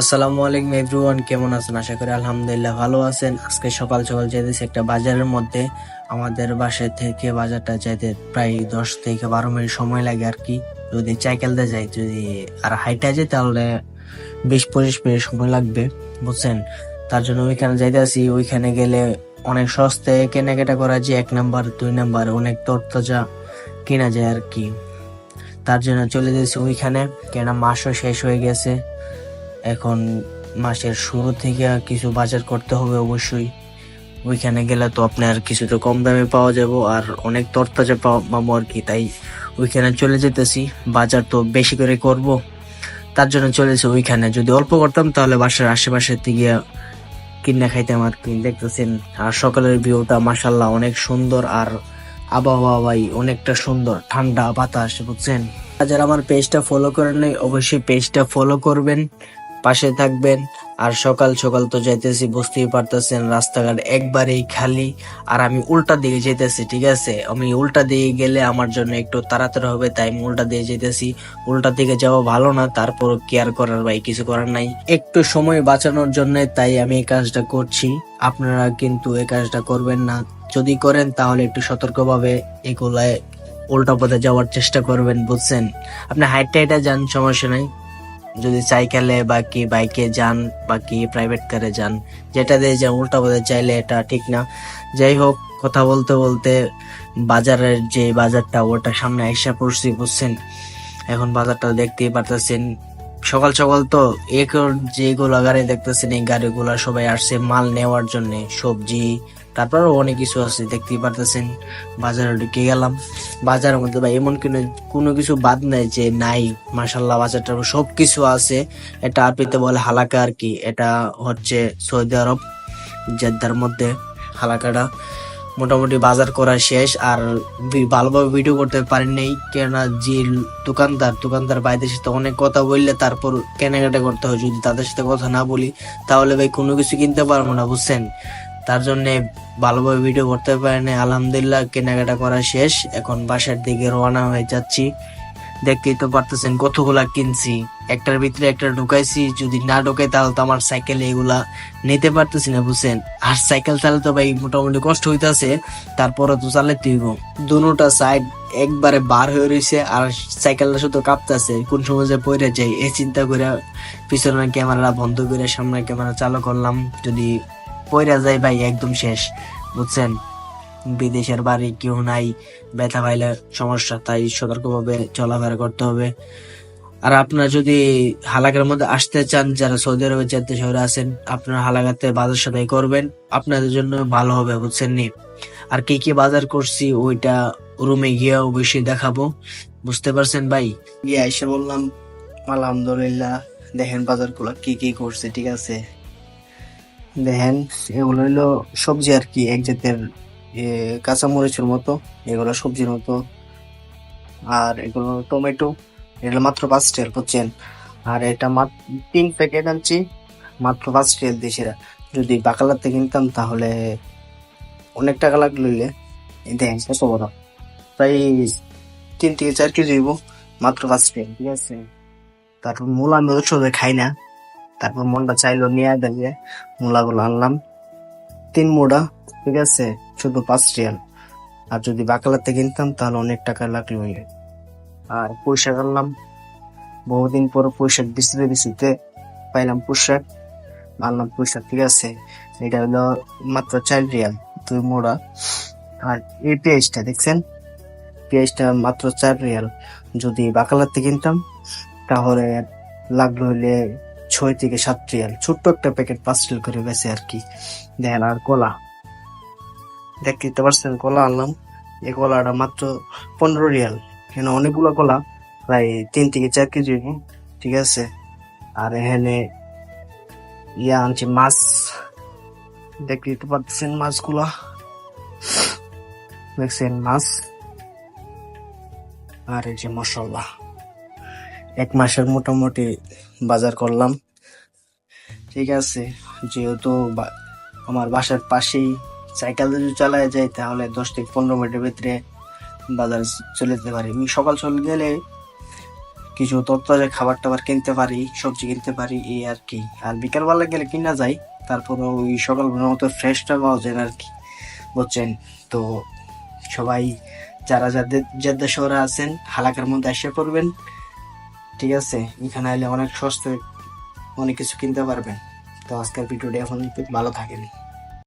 আসসালামু আলাইকুম এভরিওয়ান, কেমন আছেন? আশা করি আলহামদুলিল্লাহ ভালো আছেন। আজকে সকাল সকাল যাইতেছি একটা বাজারের মধ্যে। আমাদের বাসা থেকে বাজারটা যাইতে প্রায় দশ থেকে বারো মিনিট সময় লাগে আর কি। যদি সাইকেলতে যাই, যদি আর হাইটা যাই, তাহলে বিশ পঁচিশ মিনিট সময় লাগবে, বুঝছেন? তার জন্য ওইখানে যাইতেছি। ওইখানে গেলে অনেক সস্তায় কেনাকাটা করা যায়, এক নাম্বার, দুই নাম্বার, অনেক তরতাজা কেনা যায় আর কি। তার জন্য চলে যাচ্ছি ওইখানে। কেনা মাসও শেষ হয়ে গেছে। এখন মাসের শুরু থেকে কিছু বাজার করতে হবে অবশ্যই। ওইখানে গেলে তো আপনার কিছুটা কম দামে পাওয়া যাবে আর অনেক তরতাজা পাবো আর কি, তাই ওইখানে চলে যেতেছি। বাজার তো বেশি করে করব, তার জন্য চলেছে ওইখানে। যদি অল্প করতাম তাহলে বাসার আশেপাশের থেকে কিনে খাইতাম আর কি, দেখতেছেন। আর সকালের ভিউটা মাসাল্লাহ অনেক সুন্দর আর আবহাওয়া অনেকটা সুন্দর, ঠান্ডা বাতাস, বুঝছেন? যারা আমার পেজটা ফলো করেন নাই, অবশ্যই পেজটা ফলো করবেন। পাশে থাকবেন। আর সকাল সকাল তো যাইতেছি, বুঝতেই পারতেছেন রাস্তাঘাট একবারেই খালি। আর আমি উল্টা দিকে যেতেছি ঠিক আছে? আমি উল্টা দিকে গেলে আমার জন্য একটু তাড়াতাড়ি হবে, তাই আমি উল্টা দিয়ে যেতেছি উল্টা দিকে যাওয়া ভালো না তারপর কেয়ার করার ভাই কিছু করার নাই। একটু সময় বাঁচানোর জন্য তাই আমি এই কাজটা করছি। আপনারা কিন্তু এই কাজটা করবেন না। যদি করেন তাহলে একটু সতর্কভাবে এগুলায় উল্টা পথে যাওয়ার চেষ্টা করবেন, বুঝছেন? আপনি হাইটটা এটা যান, সমস্যা নাই। যদি সাইকেলে বা কি বাইকে যান বা কি প্রাইভেট কারে যান, যেটা দিয়ে যে উল্টা পথে চাইলে এটা ঠিক না। যাই হোক, কথা বলতে বলতে বাজারের যে বাজারটা, ওটা সামনে আইসা পড়ছি, বুঝছেন? এখন বাজারটা দেখতেই পারতেছেন। সকাল সকাল তো একর যেগুলো গাড়ি দেখতেছেন, এই গাড়িগুলো সবাই আসছে মাল নেওয়ার জন্য, সবজি তারপরও অনেক কিছু আছে, দেখতেই পারতেছেন। বাজারে ঢুকে গেলাম। বাজারের মধ্যে ভাই এমন কোনো কোনো কিছু বাদ নাই যে নাই মাসাল্লাহ বাজারটা সব কিছু আছে। এটা আরবিতে বলে হালাকা আর কি, এটা হচ্ছে সৌদি আরব, জেদ্দার মধ্যে হালাকাটা। মোটামুটি বাজার করা শেষ আর ভালোভাবে ভিডিও করতে পারেননি নাই কেননা যে দোকানদার দোকানদার বাইরের সাথে অনেক কথা বললে তারপর কেনাকাটা করতে হয়। যদি তাদের সাথে কথা না বলি, তাহলে ভাই কোনো কিছু কিনতে পারব না, বুঝছেন? তার জন্য ভালোভাবে ভিডিও করতে পারেনি। আলহামদুলিল্লাহ, কেনাকাটা করা শেষ। এখন বাসার দিকে রওনা হয়ে যাচ্ছি। দেখতেই তো পারতেছেন কতগুলা কিনছি। একটার ভিতরে একটা ঢুকাইছি, যদি না ঢুকাই তাহলে তো আমার সাইকেল এগুলা নিতে পারতেছি না, বুঝছেন? আর সাইকেল চালাতে ভাই মোটামুটি কষ্ট হইতাছে তারপরে তো চালাতে হইব। দুটা সাইড একবারে বার হয়ে রয়েছে আর সাইকেলটা শুধু কাঁপতেছে, কোন সময় যে পড়ে যাই, এই চিন্তা করে পিছনের ক্যামেরা বন্ধ করে সামনে ক্যামেরা চালু করলাম, যদি পয়রা যায় ভাই একদম শেষ, বুঝছেন? বিদেশের বাড়ি কেউ নাই, ব্যথা পাইলে সমস্যা, তাই সতর্কভাবে চলাফেরা করতে হবে। আর আপনার যদি হালাকার মধ্যে আসতে চান, যারা সৌদি আরবে যেতে শহরে আছেন, আপনার হালাকাতে বাজার সদাই করবেন। আপনাদের জন্য ভালো হবে, বুঝছেন নি? আর কি কি বাজার করছি, ওইটা রুমে গিয়ে অবশ্যই দেখাবো। বুঝতে পারছেন ভাই? গিয়ে এসে বললাম, আলহামদুলিল্লাহ, দেখেন বাজারগুলো কি কি করছে, ঠিক আছে? দেখেন, এগুলো হলো সবজি আর কি, এক জাতের কাঁচামরিচের মতো, এগুলো সবজির মতো, আর এগুলো টমেটো, এগুলো মাত্র পাঁচ টেল বুঝছেন? আর এটা তিন প্যাকেট আনছি, মাত্র পাঁচ টেল দেশের যদি বাকালাতে কিনতাম তাহলে অনেক টাকা লাগল দেখেন, কত বড়। প্রায় তিন থেকে চার কেজি হইব, মাত্র পাঁচ টেল ঠিক আছে? তারপর মূলা আমি ওষুধে খাই না। তারপর মনটা চাইলো নিয়ে দেখে মূলাগুলো আনলাম। তিন মোড়া, ঠিক আছে? শুধু পাঁচ রিয়াল। আর যদি বাকালাতে কিনতাম, তাহলে অনেক টাকা লাগল আর পোশাক আনলাম। বহুদিন পর পোশাক বিচিতে বিচিতে পাইলাম পোশাক আনলাম পোশাক ঠিক আছে? এটা হলো মাত্র চার রিয়াল, দুই মোড়া। আর এই পেঁয়াজটা, দেখছেন? পেঁয়াজটা মাত্র চার রিয়াল। যদি বাকালাতে কিনতাম, তাহলে লাগল হইলে ছয় থেকে সাত রিয়াল। ছোট্ট একটা প্যাকেট পাঁচ রিয়াল করে বেছে আর কি। দেখেন আর কলা। দেখতে পারছেন কলা আনলাম। এই কলাটা মাত্র পনেরো রিয়াল। এখানে অনেকগুলো কলা প্রায় তিন থেকে চার কেজি ঠিক আছে? আর এখানে ইয়া আনছি মাছ। দেখতে পাচ্ছেন মাছগুলা। দেখছেন মাছ। আর এই যে মশলা। এক মাসের মোটামুটি বাজার করলাম। ঠিক আছে, যেহেতু আমার বাসার পাশেই সাইকেল যদি চালায় যায়, তাহলে দশ থেকে পনেরো মিনিটের ভিতরে বাজার চলে যেতে পারি। আমি সকাল সকাল গেলে কিছু তত্তাজা খাবার টাবার কিনতে পারি, সবজি কিনতে পারি, এই আর কি। আর বিকালবেলা গেলে কিনা যায় তারপর ওই সকালবেলার মতো ফ্রেশটা পাওয়া যায় আর কি, বুঝছেন? তো সবাই, যারা যাদের জেদ্দা শহরে আছেন, হালাকার মধ্যে এসে পড়বেন, ঠিক আছে? এখানে এলে অনেক সস্তায় অনেক কিছু কিনতে পারবেন। তো আজকের ভিডিওটি এখন ভালো থাকেন।